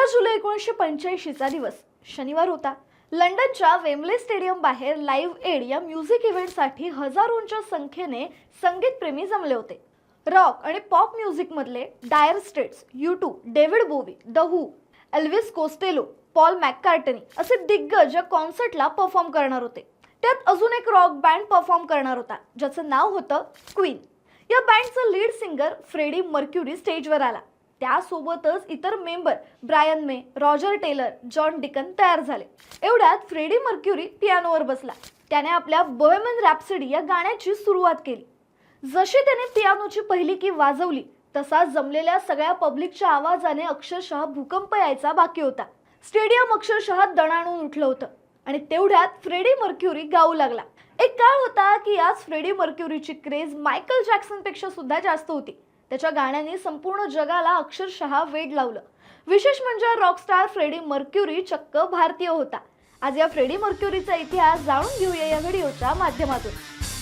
तेरा जुलै एकोणीसशे पंच्याऐंशीचा दिवस. शनिवार होता. लंडनच्या वेमले स्टेडियम बाहेर लाईव्ह एड या म्युझिक इव्हेंटसाठी हजारोंच्या संख्येने संगीतप्रेमी जमले होते. रॉक आणि pop म्युझिकमधले Dire Straits U two David Bowie the Who Elvis Costello Paul McCartney असे दिग्गज या कॉन्सर्टला परफॉर्म करणार होते. त्यात अजून एक रॉक बँड परफॉर्म करणार होता ज्याचं नाव होतं क्वीन. या बँडचा लीड सिंगर फ्रेडी मर्क्युरी स्टेजवर आला. त्यासोबतच इतर member Brian May Roger Taylor John Deacon तयार झाले. एवढ्यात फ्रेडी मर्क्युरी पियानोवर बसला. त्याने आपल्या बोहेमन रॅप्सिडी या गाण्याची सुरुवात केली. जशी त्याने पियानोची पहिली की वाजवली तसा जमलेल्या सगळ्या पब्लिकच्या आवाजाने अक्षरशः भूकंप यायचा बाकी होता. स्टेडियम अक्षरशः दणाणून उठलं होतं आणि तेवढ्यात फ्रेडी मर्क्युरी गाऊ लागला. एक काळ होता की आज फ्रेडी मर्क्युरीची क्रेज मायकल जॅक्सनपेक्षा सुद्धा जास्त होती. त्याच्या गाण्याने संपूर्ण जगाला अक्षरशः वेड लावलं. विशेष म्हणजे रॉकस्टार फ्रेडी मर्क्युरी चक्क भारतीय होता. आज या फ्रेडी मर्क्युरीचा इतिहास जाणून घेऊया या व्हिडिओच्या माध्यमातून.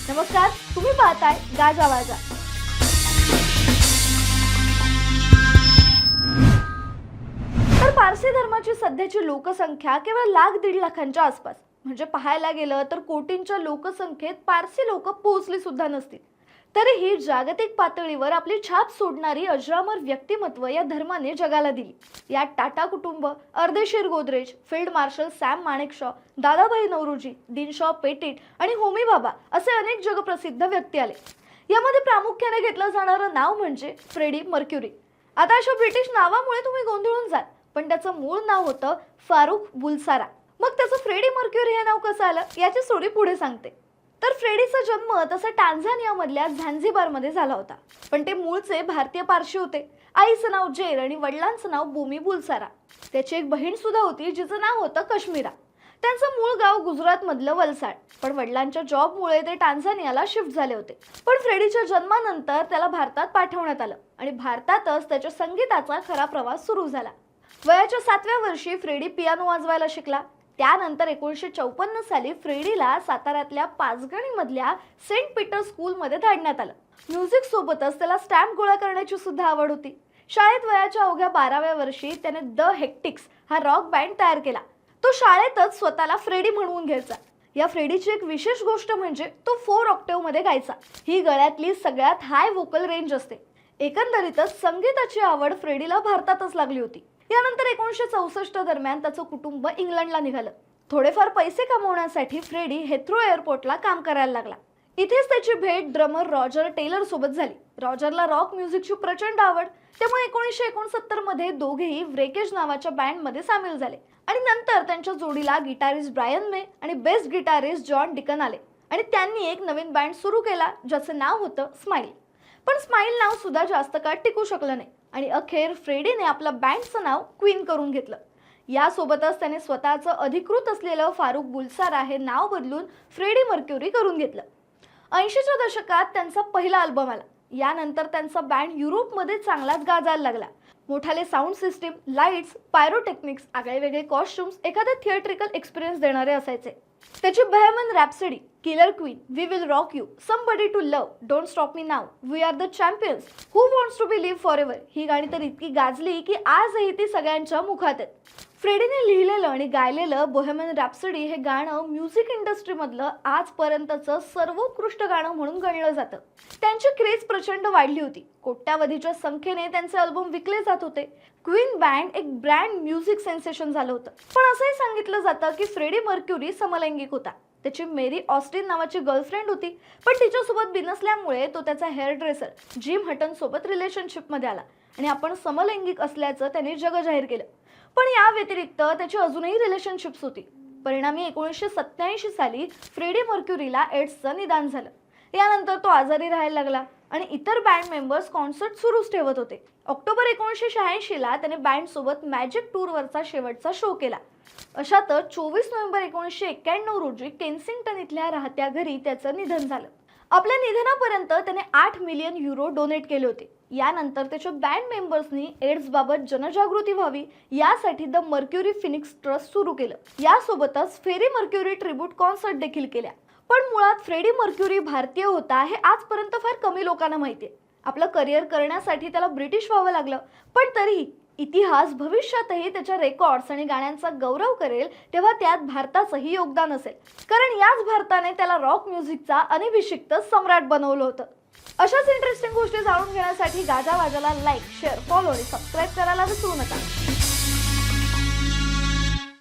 नमस्कार तुम्ही पाहताय गाजा वाजा. तर पारसी धर्माची सध्याची लोकसंख्या केवळ लाख दीड लाखांच्या आसपास. म्हणजे पाहायला गेलं तर कोटींच्या लोकसंख्येत पारसी लोक पोहोचली सुद्धा नसतील. तरीही जागतिक पातळीवर आपली छाप सोडणारी अजरामर व्यक्तिमत्व या धर्माने जगाला दिली. यात टाटा कुटुंब Ardeshir Godrej field marshal Sam Manekshaw Dadabhai Naoroji Dinshaw Petit आणि होमी बाबा असे अनेक जगप्रसिद्ध व्यक्ती आले. यामध्ये प्रामुख्याने घेतलं जाणारं नाव म्हणजे फ्रेडी मर्क्युरी. आता अशा ब्रिटिश नावामुळे तुम्ही गोंधळून जाल पण त्याचं मूळ नाव होतं फारुख बुलसारा. मग त्याचं फ्रेडी मर्क्युरी हे नाव कसं आलं? याची स्टोरी पुढे सांगते. तर फ्रेडीचा जन्म तसा टांझानियामधल्या झॅन्झिबारमध्ये झाला होता. पण ते मूळचे भारतीय पारशी होते. आईचं नाव जेर आणि वडिलांचं नाव बुमी बुलसारा. त्याची एक बहीण सुद्धा होती जिचं नाव होतं कश्मीरा. त्यांचं मूळ गाव गुजरातमधलं वलसाड. पण वडिलांच्या जॉबमुळे ते टांझानियाला शिफ्ट झाले होते. पण फ्रेडीच्या जन्मानंतर त्याला भारतात पाठवण्यात आलं आणि भारतातच त्याच्या संगीताचा खरा प्रवास सुरू झाला. वयाच्या सातव्या वर्षी फ्रेडी पियानो वाजवायला शिकला. त्यानंतर एकोणीसशे चौपन्न साली फ्रेडीला साताऱ्यातल्या पाचगणीमधल्या सेंट पीटर स्कूलमध्ये धाडण्यात आलं. म्युझिक सोबतच त्याला स्टॅम्प गोळा करण्याची सुद्धा आवड होती. शाळेत वयाच्या अवघ्या बाराव्या वर्षी त्याने द हेक्टिक्स हा रॉक बँड तयार केला. तो शाळेतच स्वतःला फ्रेडी म्हणवून घ्यायचा. या फ्रेडीची एक विशेष गोष्ट म्हणजे तो फोर ऑक्टेव्हमध्ये गायचा. ही गळ्यातली सगळ्यात हाय वोकल रेंज असते. एकंदरीतच संगीताची आवड फ्रेडीला भारतातच लागली होती. यानंतर एकोणीसशे चौसष्ट दरम्यान त्याचं कुटुंब इंग्लंडला निघालं. थोडेफार पैसे कमवण्यासाठी फ्रेडी हेथ्रो एअरपोर्टला काम करायला लागला. इथेच त्याची भेट ड्रमर रॉजर टेलर सोबत झाली. रॉजरला रॉक म्युझिकची प्रचंड आवड त्यामुळे एकोणीसशे एकोणसत्तरमध्ये दोघेही व्रेकेज नावाच्या बँडमध्ये सामील झाले. आणि नंतर त्यांच्या जोडीला गिटारिस्ट ब्रायन मे आणि बेस्ट गिटारिस्ट जॉन डिकन आले. आणि त्यांनी एक नवीन बँड सुरू केला ज्याचं नाव होतं स्माईल पण स्माईल नाव सुद्धा जास्त काळ टिकू शकलं नाही. आणि अखेर फ्रेडीने आपलं बँडचं नाव क्वीन करून घेतलं. यासोबतच त्याने स्वतःचं अधिकृत असलेलं फारुख बुलसारा हे नाव बदलून फ्रेडी मर्क्युरी करून घेतलं. ऐंशीच्या दशकात त्यांचा पहिला अल्बम आला. यानंतर त्यांचा बँड युरोपमध्ये चांगलाच गाजायला लागला. मोठाले साऊंड सिस्टीम लाईट्स पायरोटेक्निक्स आगळे वेगळे कॉस्ट्युम्स एखादा थिएट्रिकल एक्सपिरियन्स देणारे असायचे. त्याची Bohemian rhapsody killer queen we will rock you somebody to love don't stop me now we are the champions who wants to be live for ever ही गाणी तर इतकी गाजली की आजही ती सगळ्यांच्या मुखात आहेत. फ्रेडीने लिहिलेलं आणि गायलेलं बोहेमन रॅप्सडी हे गाणं म्युझिक इंडस्ट्रीमधलं आजपर्यंतचं सर्वोत्कृष्ट गाणं म्हणून गणलं जातं. त्यांची क्रेज प्रचंड वाढली होती. कोट्यावधीच्या संख्येने त्यांचे अल्बम विकले जात होते. क्वीन बँड एक ब्रँड म्युझिक सेन्सेशन झालं होतं. पण असंही सांगितलं जातं की फ्रेडी मर्क्युरी समलैंगिक होता. त्याची मेरी ऑस्टिन नावाची गर्लफ्रेंड होती. पण तिच्यासोबत बिनसल्यामुळे तो त्याचा हेअर ड्रेसर जिम हटन सोबत रिलेशनशिपमध्ये आला. आणि आपण समलैंगिक असल्याचं त्याने जग जाहीर केलं. पण या व्यतिरिक्त त्याची अजूनही रिलेशनशिप्स होती. परिणामी एकोणीसशे सत्याऐंशी साली फ्रेडी मर्क्युरीला एड्सचं निदान झालं. यानंतर तो आजारी राहायला लागला आणि इतर बँड मेंबर्स कॉन्सर्ट सुरूच ठेवत होते. ऑक्टोबर एकोणीसशे शहाऐंशीला त्याने बँडसोबत मॅजिक टूरवरचा शेवटचा शो केला. अशातच चोवीस नोव्हेंबर एकोणीसशे एक्क्याण्णव रोजी केन्सिंग्टन इथल्या राहत्या घरी त्याचं निधन झालं. आपल्या निधनापर्यंत त्याने आठ मिलियन युरो डोनेट केले होते. यानंतर त्याच्या बँड मेंबर्सनी एड्सबाबत जनजागृती व्हावी यासाठी द मर्क्युरी फिनिक्स ट्रस्ट सुरू केलं. यासोबतच फेरी मर्क्युरी ट्रिब्यूट कॉन्सर्ट देखील केल्या. पण मुळात फ्रेडी मर्क्युरी भारतीय होता हे आजपर्यंत फार कमी लोकांना माहिती आहे आपलं करिअर करण्यासाठी त्याला ब्रिटिश व्हावं लागलं. पण तरीही इतिहास भविष्यातही त्याच्या रेकॉर्ड्स आणि गाण्यांचा गौरव करेल तेव्हा त्यात भारताचंही योगदान असेल. कारण याच भारताने त्याला रॉक म्युझिकचा अनिभिषिक्त सम्राट बनवलं होतं. अशाच इंटरेस्टिंग गोष्टी जाणून घेण्यासाठी गाजा वाजाला लाईक शेअर फॉलो आणि सबस्क्राईब करायला विसरू नका.